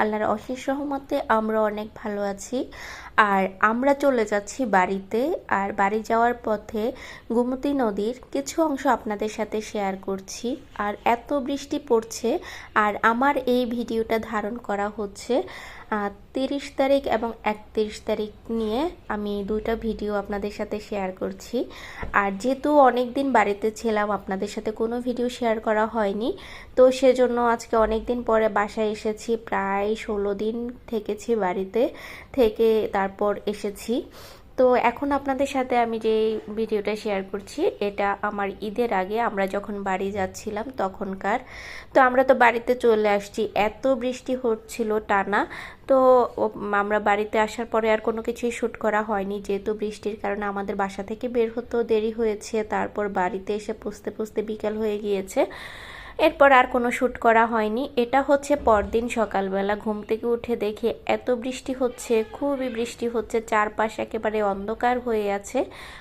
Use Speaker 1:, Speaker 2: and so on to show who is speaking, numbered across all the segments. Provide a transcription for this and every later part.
Speaker 1: আল্লাহর অশেষ রহমতে আমরা অনেক ভালো আছি। আর আমরা চলে যাচ্ছি বাড়িতে। আর বাড়ি যাওয়ার পথে গোমতী নদীর কিছু অংশ আপনাদের সাথে শেয়ার করছি। আর এত বৃষ্টি পড়ছে, আর আমার এই ভিডিওটা ধারণ করা হচ্ছে তিরিশ তারিখ এবং একত্রিশ তারিখ নিয়ে আমি দুইটা ভিডিও আপনাদের সাথে শেয়ার করছি। আর যেহেতু অনেক দিন বাড়িতে ছিলাম, আপনাদের সাথে কোনো ভিডিও শেয়ার করা হয়নি, তো সেজন্য আজকে অনেক দিন পরে বাসায় এসেছি, প্রায় ষোলো দিন থেকেছি বাড়িতে থেকে তারপর এসেছি। তো এখন আপনাদের সাথে আমি যে ভিডিওটা শেয়ার করছি, এটা আমার ঈদের আগে আমরা যখন বাড়ি যাচ্ছিলাম তখনকার। তো আমরা তো বাড়িতে চলে আসছি, এত বৃষ্টি হচ্ছিল টানা। তো আমরা বাড়িতে আসার পরে আর কোনো কিছুই শ্যুট করা হয়নি। যেহেতু বৃষ্টির কারণে আমাদের বাসা থেকে বের হতেও দেরি হয়েছে, তারপর বাড়িতে এসে পুষতে পুষতে বিকাল হয়ে গিয়েছে। এরপর আর কোনো শ্যুট করা হয়নি। এটা হচ্ছে পরদিন সকালবেলা। ঘুম থেকে উঠে দেখি এত বৃষ্টি হচ্ছে, খুবই বৃষ্টি হচ্ছে, চারপাশ একেবারে অন্ধকার হয়ে আছে।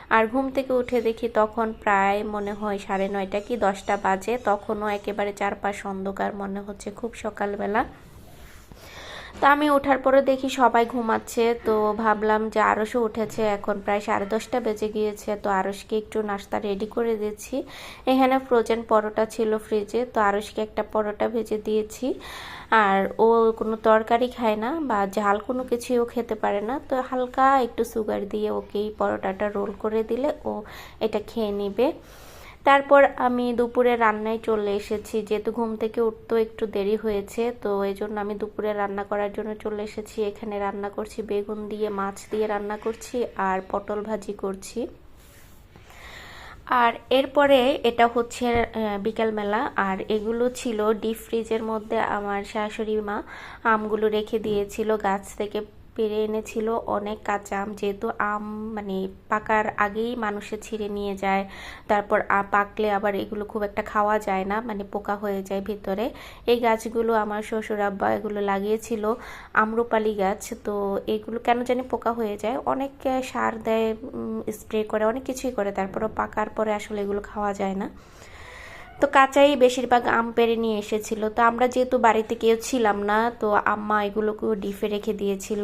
Speaker 1: আর ঘুম থেকে উঠে দেখি তখন প্রায় মনে হয় সাড়ে নয়টা কি দশটা বাজে, তখনও একেবারে চারপাশ অন্ধকার মনে হচ্ছে খুব সকালবেলা। তো আমি ওঠার পরে দেখি সবাই ঘুমাচ্ছে, তো ভাবলাম যে আরসও উঠেছে, এখন প্রায় সাড়ে দশটা বেজে গিয়েছে, তো আরসকে একটু নাস্তা রেডি করে দিচ্ছি। এখানে ফ্রোজেন পরোটা ছিল ফ্রিজে তো আরসকে একটা পরোটা ভেজে দিয়েছি। আর ও কোনো তরকারি খায় না বা ঝাল কোনো কিছুই ও খেতে পারে না, তো হালকা একটু সুগার দিয়ে ওকে এই পরোটাটা রোল করে দিলে ও এটা খেয়ে নিবে। তারপর আমি দুপুরে রান্নায় চলে এসেছি। যেহেতু ঘুম থেকে উঠতেও একটু দেরি হয়েছে, তো এই জন্য আমি দুপুরে রান্না করার জন্য চলে এসেছি। এখানে রান্না করছি বেগুন দিয়ে, মাছ দিয়ে রান্না করছি আর পটল ভাজি করছি। আর এরপরে এটা হচ্ছে বিকালবেলা। আর এগুলো ছিল ডিপ ফ্রিজের মধ্যে আমার শাশুড়ি মা আমগুলো রেখে দিয়েছিল গাছ থেকে পেরে এনেছিল অনেক কাঁচা আম যেহেতু আম মানে পাকার আগেই মানুষে ছিঁড়ে নিয়ে যায়, তারপর পাকলে আবার এগুলো খুব একটা খাওয়া যায় না মানে পোকা হয়ে যায় ভিতরে। এই গাছগুলো আমার শ্বশুর আব্বা এগুলো লাগিয়েছিল, আম্রপালি গাছ। তো এগুলো কেন জানি পোকা হয়ে যায়। অনেক সার দেয় স্প্রে করে, অনেক কিছুই করে, তারপরও পাকার পরে আসলে এগুলো খাওয়া যায় না। তো কাঁচাই বেশিরভাগ আম পেরে নিয়ে এসেছিল। তো আমরা যেহেতু বাড়িতে কেউ ছিলাম না, তো আম্মা এগুলোকেও ডিফে রেখে দিয়েছিল।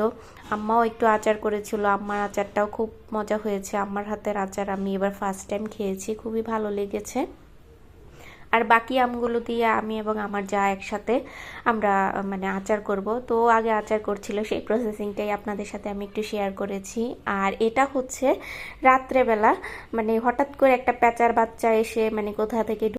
Speaker 1: আম্মাও একটু আচার করেছিল, আম্মার আচারটাও খুব মজা হয়েছে। আম্মার হাতের আচার আমি এবার ফার্স্ট টাইম খেয়েছি, খুবই ভালো লেগেছে। আর বাকি আমগুলো দিয়ে আমি এবং আমার যা একসাথে আমরা মানে আচার করব। তো আগে আচার করছিল, সেই প্রসেসিংটাই আপনাদের সাথে আমি একটু শেয়ার করেছি। আর এটা হচ্ছে রাত্রেবেলা মানে হঠাৎ করে একটা প্যাচার বাচ্চা এসে মানে কোথা থেকে